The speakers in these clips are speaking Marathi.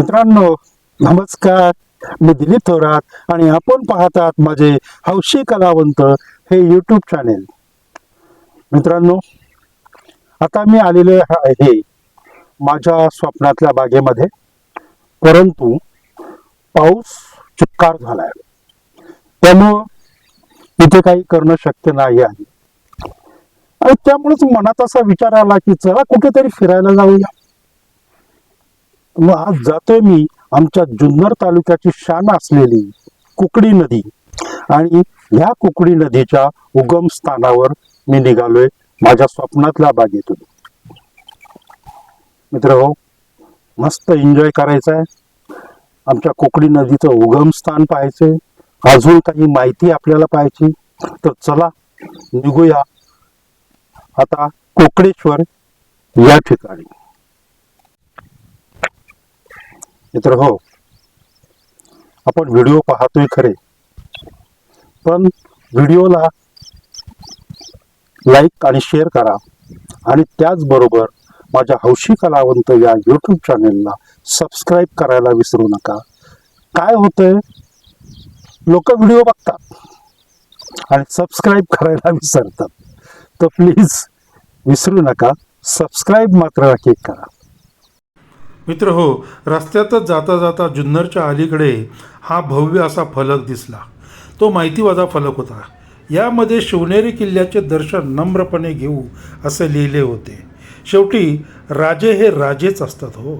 मित्रांनो नमस्कार. मी दिलीप थोरात आणि आपण पाहतात माझे हौशी कलावंत हे यूट्यूब चॅनेल मित्रांनो आता मी आलेलो आहे माझ्या स्वप्नातल्या बागेमध्ये. परंतु पाऊस चिक्कार झालाय. त्यामुळं इथे काही करणं शक्य नाही आहे. आणि त्यामुळेच मनात असा विचार आला की चला कुठेतरी फिरायला जाऊया. मग आज जातोय मी आमच्या जुन्नर तालुक्याची शान असलेली कुकडी नदी. आणि ह्या कुकडी नदीच्या उगम स्थानावर मी निघालोय माझ्या स्वप्नातल्या बागेतून. मित्र हो मस्त एन्जॉय करायचं आहे आमच्या कुकडी नदीचं उगम स्थान पाहायचंय. अजून काही माहिती आपल्याला पाहायची. तर चला निघूया. आता कोकडेश्वर या ठिकाणी. मित्र हो आपण व्हिडिओ पाहतोय खरे. पण व्हिडिओला लाईक आणि शेअर करा. आणि त्याचबरोबर माझ्या हौशी कलावंत या यूट्यूब चॅनेलला सबस्क्राईब करायला विसरू नका. काय होतंय? लोक व्हिडिओ बघतात. आणि सबस्क्राईब करायला विसरतात. तर प्लीज विसरू नका. सबस्क्राईब मात्र नक्की करा. मित्र हो रस्त्यातच जाता जाता जुन्नरच्या अलीकडे हा भव्य असा फलक दिसला. तो माहितीवाजा फलक होता. यामध्ये शिवनेरी किल्ल्याचे दर्शन नम्रपणे घेऊ असे लिहिले होते. शेवटी राजे हे राजेच असतात हो.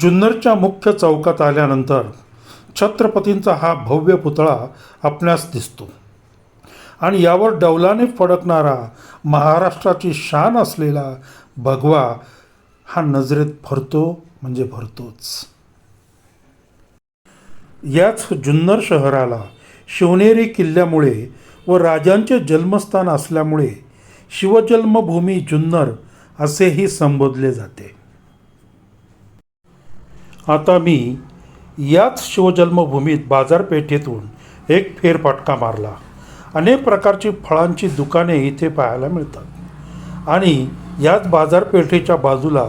जुन्नरच्या मुख्य चौकात आल्यानंतर छत्रपतींचा हा भव्य पुतळा आपणास दिसतो. आणि यावर डौलाने फडकणारा महाराष्ट्राची शान असलेला भगवा हा नजरेत भरतो म्हणजे भरतोच. याच जुन्नर शहराला शिवनेरी किल्ल्यामुळे व राजांचे जन्मस्थान असल्यामुळे शिवजन्मभूमी जुन्नर असेही संबोधले जाते. आता मी याच शिवजन्मभूमीत बाजारपेठेतून एक फेरफटका मारला. अनेक प्रकारची फळांची दुकाने इथे पाहायला मिळतात. आणि याच बाजारपेठेच्या बाजूला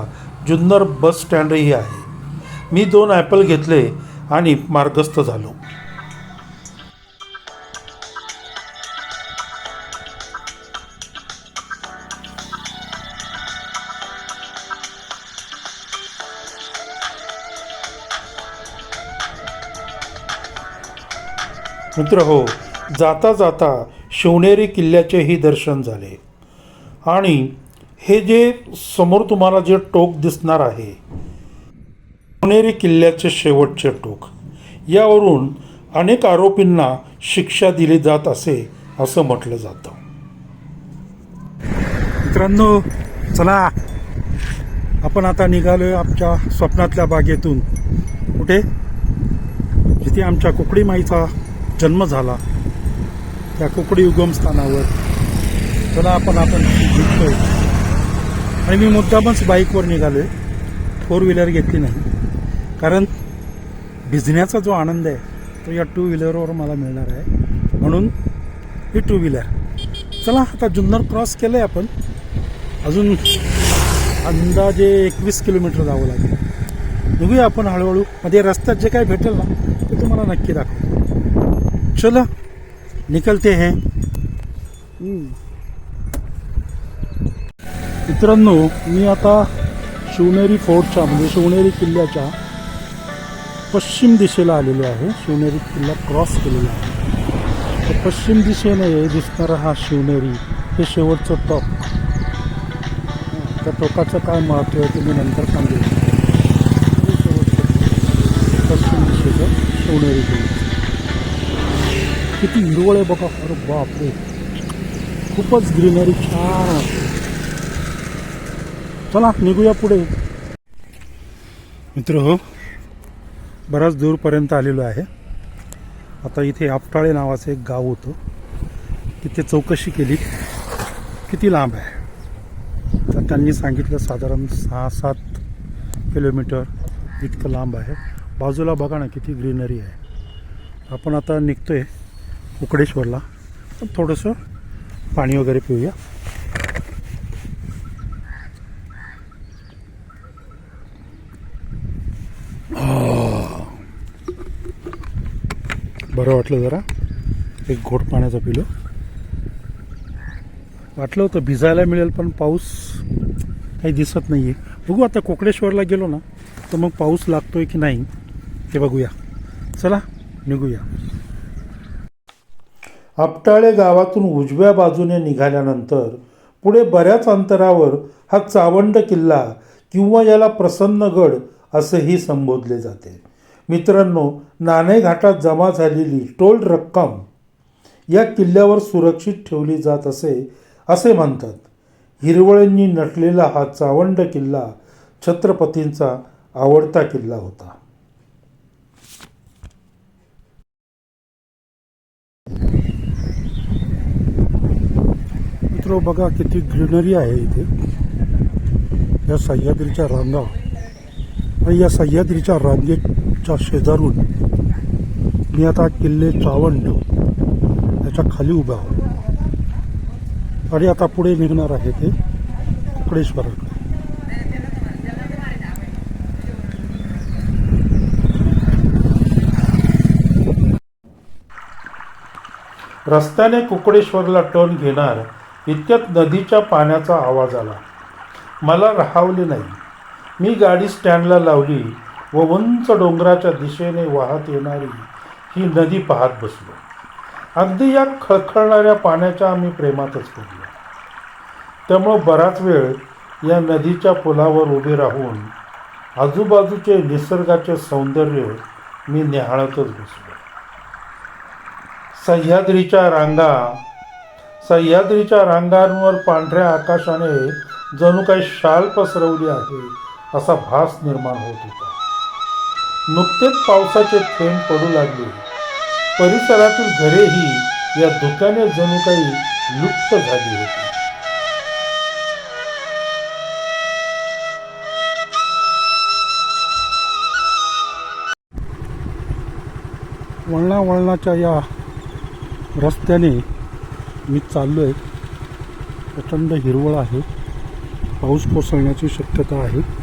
जुन्नर बस स्टँडही आहे. मी दोन ॲपल घेतले आणि मार्गस्थ झालो. मित्र हो जाता जाता शिवनेरी किल्ल्याचेही दर्शन झाले. आणि हे जे समोर तुम्हाला जे टोक दिसणार आहे पुणेरी किल्ल्याचे शेवटचे टोक यावरून अनेक आरोपींना शिक्षा दिली जात असे असं म्हटलं जातं. मित्रांनो चला. आपण आता निघालोय आमच्या स्वप्नातल्या बागेतून. कुठे? जिथे आमच्या कुकडी माईचा जन्म झाला. त्या कुकडी उगमस्थानावर. चला आपण आपण निघतोय आणि मी मुद्दामच बाईकवर निघालो आहे फोर व्हीलर घेतली नाही. कारण भिजण्याचा जो आनंद आहे तो या टू व्हीलरवर मला मिळणार आहे. म्हणून ही टू व्हीलर चला आता जुन्नर क्रॉस केलं आहे आपण. अजून अंदाजे एकवीस किलोमीटर जावं लागेल. बघूया आपण हळूहळू. मध्ये रस्त्यात जे काही भेटेल ना ते तुम्हाला नक्की दाखव चला निकलते हैं. मित्रांनो मी आता शिवनेरी फोर्टच्या म्हणजे शिवनेरी किल्ल्याच्या पश्चिम दिशेला आलेलो आहे. शिवनेरी किल्ला क्रॉस केलेला आहे. तर पश्चिम दिशेने दिसणारा हा शिवनेरी हे शेवटचं टॉप त्या टोकाचं काय महत्त्व आहे ते मी नंतर सांगेल शेवटचं पश्चिम दिशेचं शिवनेरी किल्ला. किती हिरवळ आहे बघा. अरे बापरे. खूपच ग्रीनरी छान असते चला निघूया पुढे. मित्र हो बराच दूरपर्यंत आलेलो आहे. आता इथे आपटाळे नावाचं एक गाव होतं. तिथे चौकशी केली. किती लांब आहे? तर त्यांनी सांगितलं साधारण सहा सात किलोमीटर इतकं लांब आहे. बाजूला बघा ना किती ग्रीनरी आहे. आपण आता निघतो आहे उकडेश्वरला. पण थोडंसं पाणी वगैरे पिऊया. बरं वाटलं जरा. एक घोट पाण्याचा पिलो. वाटलं होतं भिजायला मिळेल पण पाऊस काही दिसत नाही आहे बघू आता कोकणेश्वरला गेलो ना तर मग पाऊस लागतो आहे की नाही ते बघूया. चला निघूया. आपटाळे गावातून उजव्या बाजूने निघाल्यानंतर पुढे बऱ्याच अंतरावर हा चावंड किल्ला किंवा याला प्रसन्नगड असेही संबोधले जाते. मित्रांनो नाणे घाटात जमा झालेली टोल रक्कम या किल्ल्यावर सुरक्षित ठेवली जात असे असे म्हणतात. हिरवळींनी नटलेला हा चावंड किल्ला छत्रपतींचा आवडता किल्ला होता. मित्र बघा किती ग्रीनरी आहे इथे. या सह्याद्रीच्या रांगा. आणि या सह्याद्रीच्या रांगेच्या शेजारून मी आता किल्ले चावंड त्याच्याखाली उभा आहोत आणि आता पुढे निघणार आहे ते कुकडेश्वराकडे रस्त्याने कुकडेश्वरला टर्न घेणार इतक्यात नदीच्या पाण्याचा आवाज आला. मला राहावले नाही. मी गाडी स्टँडला लावली व उंच डोंगराच्या दिशेने वाहत येणारी ही नदी पाहत बसलो. अगदी या खळखळणाऱ्या पाण्याच्या आम्ही प्रेमातच पडलो. त्यामुळं बराच वेळ या नदीच्या पुलावर उभे राहून आजूबाजूचे निसर्गाचे सौंदर्य मी निहाळतच बसलो. सह्याद्रीच्या रांगा सह्याद्रीच्या रांगांवर पांढऱ्या आकाशाने जणू काही शाल पसरवली आहे असा भास निर्माण होत होता. नुकतेच पावसाचे थेंब पडू लागले. परिसरातील घरेही या धुक्याने जणू काही लुप्त झाली होती. वळणावळणाच्या या रस्त्याने मी चाललो आहे प्रचंड हिरवळ आहे. पाऊस कोसळण्याची शक्यता आहे.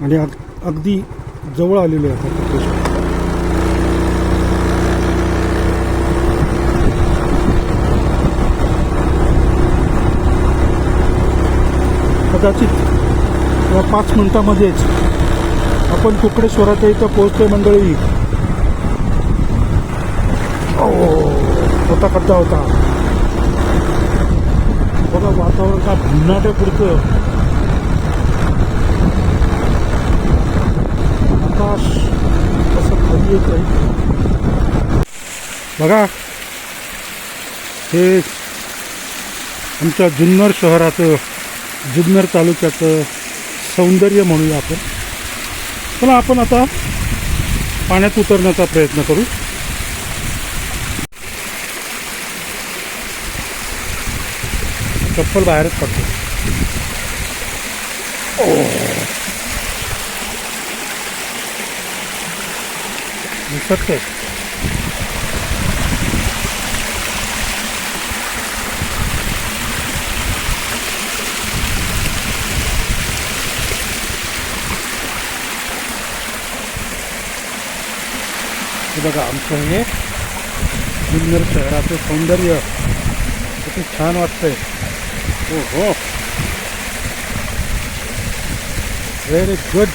आणि अग अगदी जवळ आलेले आहेत कदाचित या पाच मिनिटामध्येच आपण कुकडेश्वराच्या इथं पोहोचतोय मंडळी. ओ होता करता होता. बघा वातावरण का भिन्नाट्या पुरतं आकाश कसं खाली येत आहे बघा हे आमच्या जुन्नर शहराचं जुन्नर तालुक्याचं सौंदर्य म्हणूया आपण. चला आपण आता पाण्यात उतरण्याचा प्रयत्न करू. चप्पल बाहेरच पडतो. निसटते हे बघा आमचं हे जुन्नर शहराचं सौंदर्य किती छान वाटतंय. हो हो व्हेरी गुड